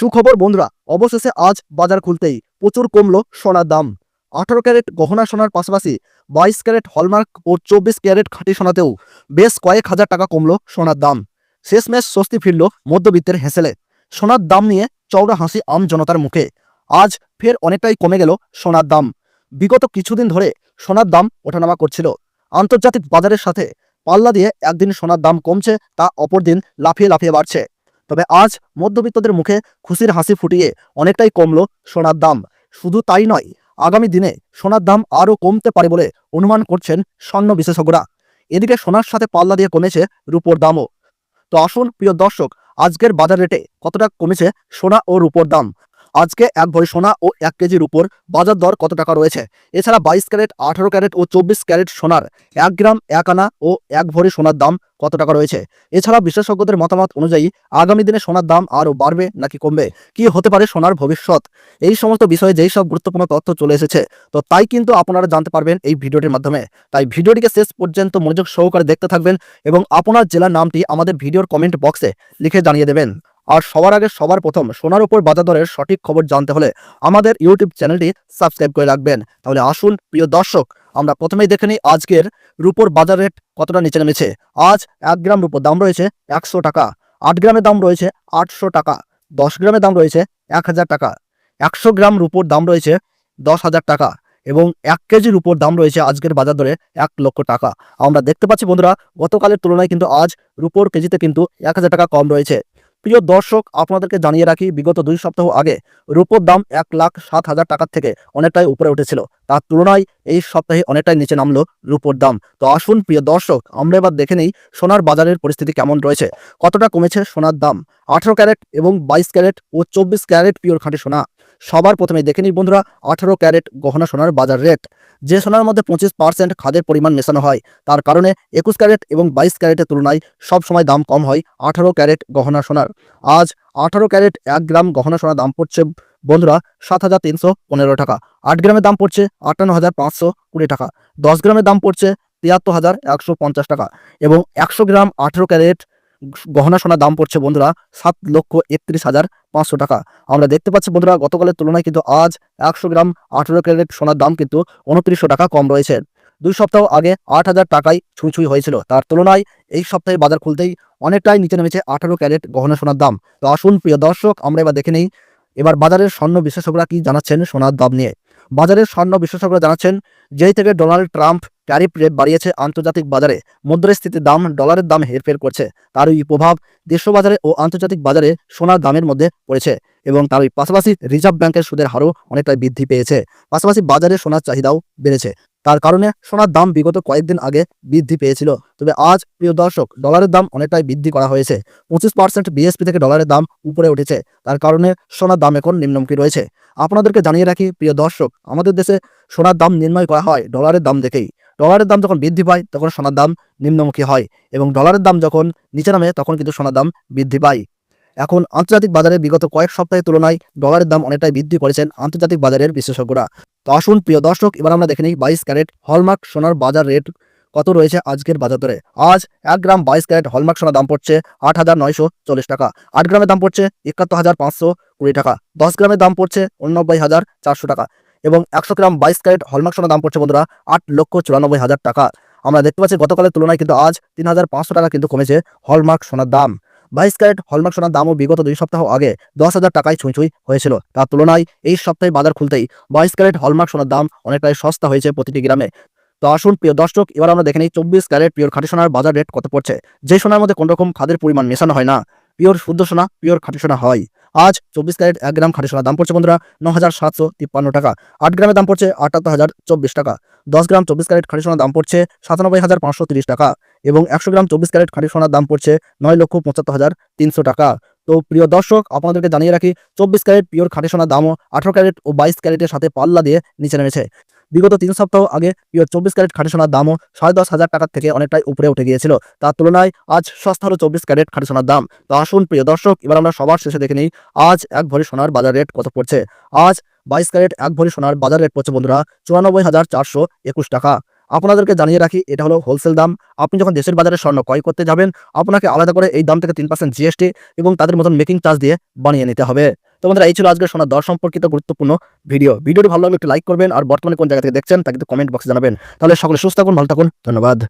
সুখবর বন্ধুরা, অবশেষে আজ বাজার খুলতেই প্রচুর কমল সোনার দাম। আঠারো ক্যারেট গহনা সোনার পাশাপাশি বাইশ ক্যারেট হলমার্ক ও চব্বিশ ক্যারেট খাঁটি সোনাতেও বেশ কয়েক হাজার টাকা কমল সোনার দাম। শেষমেশ স্বস্তি ফিরল মধ্যবিত্তের হেসেলে। সোনার দাম নিয়ে চওড়া হাসি আম জনতার মুখে। আজ ফের অনেকটাই কমে গেল সোনার দাম। বিগত কিছুদিন ধরে সোনার দাম ওঠানামা করছিল। আন্তর্জাতিক বাজারের সাথে পাল্লা দিয়ে একদিন সোনার দাম কমছে তা অপর দিন লাফিয়ে লাফিয়ে বাড়ছে। তবে আজ মধ্যবিত্তদের মুখে খুশির হাসি ফুটিয়ে অনেকটাই কমল সোনার দাম। শুধু তাই নয়, আগামী দিনে সোনার দাম আরও কমতে পারে বলে অনুমান করছেন স্বর্ণ বিশেষজ্ঞরা। এদিকে সোনার সাথে পাল্লা দিয়ে কমেছে রূপোর দামও। তো আসুন, প্রিয় দর্শক, আজকের বাজার রেটে কতটা কমেছে সোনা ও রূপোর দাম? আজকে এক ভরি সোনা ও এক কেজির উপর বাজার দর কত টাকা রয়েছে? এছাড়া বাইশ ক্যারেট, আঠারো ক্যারেট ও চব্বিশ ক্যারেট সোনার এক গ্রাম, এক আনা ও এক ভরি সোনার দাম কত টাকা রয়েছে? এছাড়া বিশেষজ্ঞদের মতামত অনুযায়ী আগামী দিনে সোনার দাম আরও বাড়বে নাকি কমবে? কি হতে পারে সোনার ভবিষ্যৎ? এই সমস্ত বিষয়ে যেই সব গুরুত্বপূর্ণ তথ্য চলে এসেছে, তো তাই কিন্তু আপনারা জানতে পারবেন এই ভিডিওটির মাধ্যমে। তাই ভিডিওটিকে শেষ পর্যন্ত মনোযোগ সহকারে দেখতে থাকবেন এবং আপনার জেলার নামটি আমাদের ভিডিওর কমেন্ট বক্সে লিখে জানিয়ে দেবেন। আর সবার আগে সবার প্রথম সোনার উপর বাজার দরের সঠিক খবর জানতে হলে আমাদের ইউটিউব চ্যানেলটি সাবস্ক্রাইব করে রাখবেন। তাহলে আসুন, প্রিয় দর্শক, আমরা প্রথমেই দেখে নিই আজকের রুপোর বাজার রেট কতটা নিচে নেমেছে। আজ এক গ্রাম রুপোর দাম রয়েছে একশো টাকা, আট গ্রামের দাম রয়েছে আটশো টাকা, দশ গ্রামের দাম রয়েছে এক হাজার টাকা, একশো গ্রাম রুপোর দাম রয়েছে দশ হাজার টাকা এবং এক কেজির উপর দাম রয়েছে আজকের বাজার দরে এক লক্ষ টাকা। আমরা দেখতে পাচ্ছি বন্ধুরা, গতকালের তুলনায় কিন্তু আজ রুপোর কেজিতে কিন্তু এক হাজার টাকা কম রয়েছে। প্রিয় দর্শক, আপনাদেরকে জানিয়ে রাখি, বিগত দুই সপ্তাহ আগে রূপোর দাম এক লাখ সাত হাজার টাকার থেকে অনেকটাই উপরে উঠেছিল। তার তুলনায় এই সপ্তাহে অনেকটাই নিচে নামলো রূপোর দাম। তো আসুন, প্রিয় দর্শক, আমরা এবার দেখে নেই সোনার বাজারের পরিস্থিতি কেমন রয়েছে, কতটা কমেছে সোনার দাম। আঠারো ক্যারেট এবং বাইশ ক্যারেট ও চব্বিশ ক্যারেট পিওর খাঁটি সোনা। সবার প্রথমে দেখে নিই বন্ধুরা, আঠারো ক্যারেট গহনা সোনার বাজার রেট। যে সোনার মধ্যে পঁচিশ পার্সেন্ট খাদের পরিমাণ মেশানো হয়, তার কারণে একুশ ক্যারেট এবং বাইশ ক্যারেটের তুলনায় সব সময় দাম কম হয় আঠারো ক্যারেট গহনা সোনার। আজ আঠারো ক্যারেট এক গ্রাম গহনা সোনার দাম পড়ছে বন্ধুরা সাত হাজার তিনশো পনেরো টাকা। আট গ্রামের দাম পড়ছে আটান্ন হাজার পাঁচশো কুড়ি টাকা। দশ গ্রামের দাম পড়ছে তিয়াত্তর হাজার একশো পঞ্চাশ টাকা এবং একশো গ্রাম আঠেরো ক্যারেট গহনা সোনার দাম পড়ছে বন্ধুরা সাত লক্ষ একত্রিশ হাজার পাঁচশো টাকা। আমরা দেখতে পাচ্ছি বন্ধুরা, গতকালের তুলনায় কিন্তু আজ একশো গ্রাম আঠেরো ক্যারেট সোনার দাম কিন্তু উনত্রিশশো টাকা কম রয়েছে। দুই সপ্তাহ আগে আট হাজার টাকায় ছুঁই হয়েছিল। তার তুলনায় এই সপ্তাহে বাজার খুলতেই অনেকটাই নিচে নেমেছে আঠারো ক্যারেট গহনা সোনার দাম। তো আসুন প্রিয় দর্শক, আমরা এবার দেখে নেই, এবার বাজারের স্বর্ণ বিশেষজ্ঞরা কি জানাচ্ছেন সোনার দাম নিয়ে। বাজারের স্বর্ণ বিশেষজ্ঞরা জানাচ্ছেন, যেই থেকে ডোনাল্ড ট্রাম্প ট্যারিফ রেট বাড়িয়েছে আন্তর্জাতিক বাজারে মুদ্রাস্ফীতির দাম ডলারের দাম হেরফের করছে। তার ওই প্রভাব দেশ বাজারে ও আন্তর্জাতিক বাজারে সোনার দামের মধ্যে পড়েছে এবং তার ওই পাশাপাশি রিজার্ভ ব্যাংকের সুদের হারও অনেকটাই বৃদ্ধি পেয়েছে। পাশাপাশি বাজারে সোনার চাহিদাও বেড়েছে। তার কারণে সোনার দাম বিগত কয়েকদিন আগে বৃদ্ধি পেয়েছিল। তবে আজ, প্রিয় দর্শক ডলারের দাম অনেকটাই বৃদ্ধি করা হয়েছে। পঁচিশ পার্সেন্ট বিএসপি থেকে ডলারের দাম উপরে উঠেছে। তার কারণে সোনার দাম এখন নিম্নমুখী রয়েছে। আপনাদেরকে জানিয়ে রাখি, প্রিয় দর্শক, আমাদের দেশে সোনার দাম নির্ণয় করা হয় ডলারের দাম দেখেই। ডলারের দাম যখন বৃদ্ধি পায়, তখন সোনার দাম নিম্নমুখী হয় এবং ডলারের দাম যখন নিচে নামে, তখন কিন্তু সোনার দাম বৃদ্ধি পায়। এখন আন্তর্জাতিক বাজারে বিগত কয়েক সপ্তাহের তুলনায় ডলারের দাম অনেকটাই বৃদ্ধি করেছেন আন্তর্জাতিক বাজারের বিশেষজ্ঞরা তো আসুন, প্রিয় দর্শক, এবার আমরা দেখে নিই বাইশ ক্যারেট হলমার্ক সোনার বাজার রেট কত রয়েছে আজকের বাজার দরে। আজ এক গ্রাম বাইশ ক্যারেট হলমার্ক সোনার দাম পড়ছে আট হাজার নয়শো চল্লিশ টাকা। আট গ্রামের দাম পড়ছে একাত্তর হাজার পাঁচশো কুড়ি টাকা। দশ গ্রামের দাম পড়ছে উননব্বই হাজার চারশো টাকা। এবং একশো গ্রাম বাইশ ক্যারেট হলমার্ক সোনার দাম পড়ছে বন্ধুরা আট লক্ষ চুরানব্বই হাজার টাকা। আমরা দেখতে পাচ্ছি গতকালের তুলনায় কিন্তু আজ তিন হাজার পাঁচশো টাকা কিন্তু কমেছে হলমার্ক সোনার দাম। বাইশ ক্যারেট হলমার্ক সোনার দামও বিগত দুই সপ্তাহ আগে দশ হাজার টাকায় ছুঁই ছুঁই হয়েছিল। তার তুলনায় এই সপ্তাহে বাজার খুলতেই বাইশ ক্যারেট হলমার্ক সোনার দাম অনেকটাই সস্তা হয়েছে প্রতিটি গ্রামে। তো আসুন, প্রিয় দর্শক, এবার আমরা দেখে নিই চব্বিশ ক্যারেট পিওর খাঁটি সোনার বাজার রেট কত পড়ছে, যে সোনার মধ্যে কোনো রকম খাদের পরিমাণ মেশানো হয় না। পিওর শুদ্ধ সোনা, পিওর খাঁটি সোনা হয়। আজ চব্বিশ ক্যারেট এক গ্রাম খাঁটি সোনার দাম পড়ছে বন্ধুরা ন হাজার সাতশো তিপ্পান্ন টাকা, আট গ্রামের দাম পড়ছে আটাত্তর হাজার চব্বিশ টাকা, দশ গ্রাম চব্বিশ ক্যারেট খাঁটি সোনার দাম পড়ছে সাতানব্বই হাজার পাঁচশো তিরিশ টাকা। এবং একশো গ্রাম চব্বিশ ক্যারেট খাঁটি সোনার দাম পড়ছে নয় লক্ষ পঁচাত্তর হাজার তিনশো টাকা। তো প্রিয় দর্শক, আপনাদেরকে জানিয়ে রাখি, চব্বিশ ক্যারেট পিওর খাঁটি সোনার দামও আঠারো ক্যারেট ও বাইশ ক্যারেটের সাথে পাল্লা দিয়ে নিচে নেমেছে। বিগত তিন সপ্তাহ আগে পিওর চব্বিশ ক্যারেট খাঁটি সোনার দামও সাড়ে দশ হাজার টাকার থেকে অনেকটাই উপরে উঠে গিয়েছিল। তার তুলনায় আজ সস্তা হলো চব্বিশ ক্যারেট খাঁটি সোনার দাম। তো আসুন প্রিয় দর্শক, এবার আমরা সবার শেষে দেখে নিই, আজ এক ভরি সোনার বাজার রেট কত পড়ছে? আজ বাইশ ক্যারেট এক ভরি সোনার বাজার রেট পড়ছে বন্ধুরা চুরানব্বই হাজার চারশো একুশ টাকা। আপনাদেরকে জানিয়ে রাখি, এটা হলো হোলসেল দাম। আপনি যখন দেশের বাজারে স্বর্ণ ক্রয় করতে যাবেন, আপনাকে আলাদা করে এই দাম থেকে তিন পার্সেন্ট জিএসটি এবং তাদের মতন মেকিং চার্জ দিয়ে বানিয়ে নিতে হবে। তো বন্ধুরা, এই ছিল আজকে সোনার দর সম্পর্কিত গুরুত্বপূর্ণ ভিডিও ভিডিওটি ভালো লাগলে একটু লাইক করবেন, আর বর্তমানে কোন জায়গা থেকে দেখছেন, তাকে কমেন্ট বক্সে জানাবেন। তাহলে সকলে সুস্থ থাকুন, ভালো থাকুন, ধন্যবাদ।